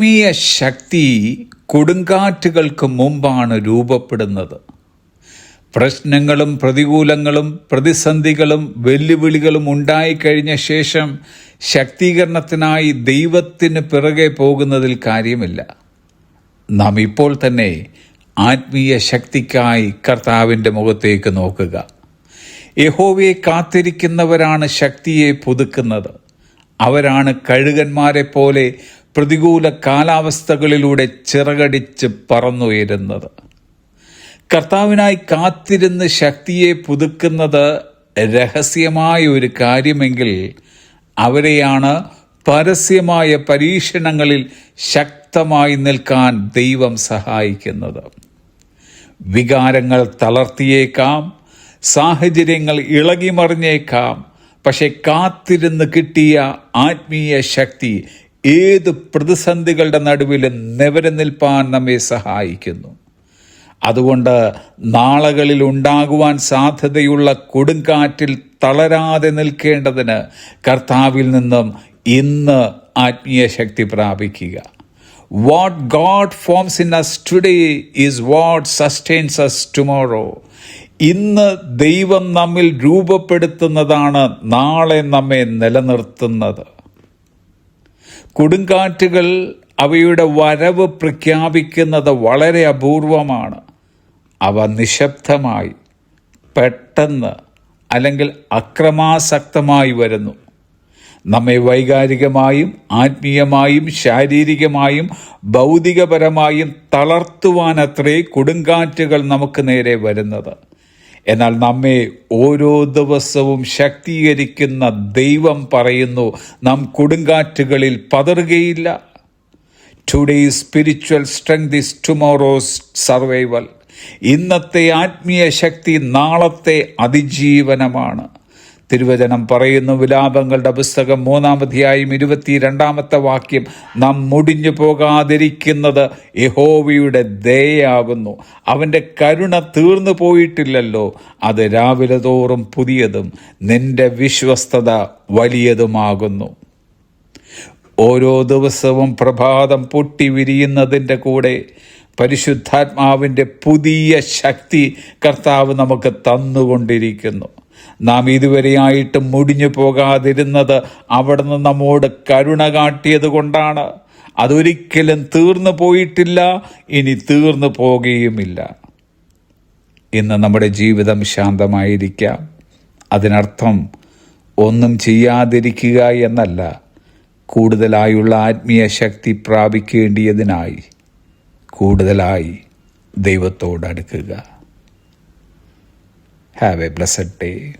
ആത്മീയ ശക്തി കൊടുങ്കാറ്റുകൾക്ക് മുമ്പാണ് രൂപപ്പെടുന്നത്. പ്രശ്നങ്ങളും പ്രതികൂലങ്ങളും പ്രതിസന്ധികളും വെല്ലുവിളികളും ഉണ്ടായിക്കഴിഞ്ഞ ശേഷം ശക്തീകരണത്തിനായി ദൈവത്തിന് പിറകെ പോകുന്നതിൽ കാര്യമില്ല. നാം ഇപ്പോൾ തന്നെ ആത്മീയ ശക്തിക്കായി കർത്താവിന്റെ മുഖത്തേക്ക് നോക്കുക. യഹോവയെ കാത്തിരിക്കുന്നവരാണ് ശക്തിയെ പുതുക്കുന്നത്. അവരാണ് കഴുകന്മാരെ പോലെ പ്രതികൂല കാലാവസ്ഥകളിലൂടെ ചിറകടിച്ച് പറന്നുയരുന്നത്. കർത്താവിനായി കാത്തിരുന്ന് ശക്തിയെ പുതുക്കുന്നത് രഹസ്യമായ ഒരു കാര്യമെങ്കിൽ അവരെയാണ് പരസ്യമായ പരീക്ഷണങ്ങളിൽ ശക്തമായി നിൽക്കാൻ ദൈവം സഹായിക്കുന്നത്. വികാരങ്ങൾ തളർത്തിയേക്കാം സാഹചര്യങ്ങൾ ഇളകിമറിഞ്ഞേക്കാം പക്ഷെ കാത്തിരുന്ന് കിട്ടിയ ആത്മീയ ശക്തി ഏത് പ്രതിസന്ധികളുടെ നടുവിലും നിവരെ നിൽപ്പാൻ നമ്മെ സഹായിക്കുന്നു. അതുകൊണ്ട് നാളകളിൽ ഉണ്ടാകുവാൻ സാധ്യതയുള്ള കൊടുങ്കാറ്റിൽ തളരാതെ നിൽക്കേണ്ടതിന് കർത്താവിൽ നിന്നും ഇന്ന് ആത്മീയ ശക്തി പ്രാപിക്കുക. What God forms in us today is what sustains us tomorrow ഇന്ന് ദൈവം നമ്മിൽ രൂപപ്പെടുത്തുന്നതാണ് നാളെ നമ്മെ നിലനിർത്തുന്നത്. കൊടുങ്കാറ്റുകൾ അവയുടെ വരവ് പ്രഖ്യാപിക്കുന്നത് വളരെ അപൂർവമാണ്. അവ നിശബ്ദമായി പെട്ടെന്ന് അല്ലെങ്കിൽ അക്രമാസക്തമായി വരുന്നു. നമ്മെ വൈകാരികമായും ആത്മീയമായും ശാരീരികമായും ഭൗതികപരമായും തളർത്തുവാനത്രേ കൊടുങ്കാറ്റുകൾ നമുക്ക് നേരെ വരുന്നത്. എന്നാൽ നമ്മെ ഓരോ ദിവസവും ശക്തീകരിക്കുന്ന ദൈവം പറയുന്നു നാം കൊടുങ്കാറ്റുകളിൽ പതറുകയില്ല. Today spiritual strength is tomorrow's survival ഇന്നത്തെ ആത്മീയ ശക്തി നാളത്തെ അതിജീവനമാണ്. തിരുവചനം പറയുന്നു. വിലാപങ്ങളുടെ പുസ്തകം മൂന്നാമധ്യായും ഇരുപത്തിരണ്ടാമത്തെ വാക്യം നാം മുടിഞ്ഞു പോകാതിരിക്കുന്നത് യഹോവയുടെ ദയാകുന്നു അവന്റെ കരുണ തീർന്നു പോയിട്ടില്ലല്ലോ. അത് രാവിലെ തോറും പുതിയതും നിന്റെ വിശ്വസ്തത വലിയതുമാകുന്നു. ഓരോ ദിവസവും പ്രഭാതം പൊട്ടി വിരിയുന്നതിന്റെ കൂടെ പരിശുദ്ധാത്മാവിന്റെ പുതിയ ശക്തി കർത്താവ് നമുക്ക് തന്നുകൊണ്ടിരിക്കുന്നു. നാം ഇതുവരെയായിട്ട് മുടിഞ്ഞു പോകാതിരുന്നത് അവിടുന്ന് നമ്മോട് കരുണ കാട്ടിയത് കൊണ്ടാണ്. അതൊരിക്കലും തീർന്നു പോയിട്ടില്ല ഇനി തീർന്നു പോകുകയുമില്ല. ഇന്ന് നമ്മുടെ ജീവിതം ശാന്തമായിരിക്കാം. അതിനർത്ഥം ഒന്നും ചെയ്യാതിരിക്കുക എന്നല്ല കൂടുതലായുള്ള ആത്മീയ ശക്തി പ്രാപിക്കേണ്ടിയതിനായി. കൂടുതലായി ദൈവത്തോട് അടുക്കുക. Have a blessed day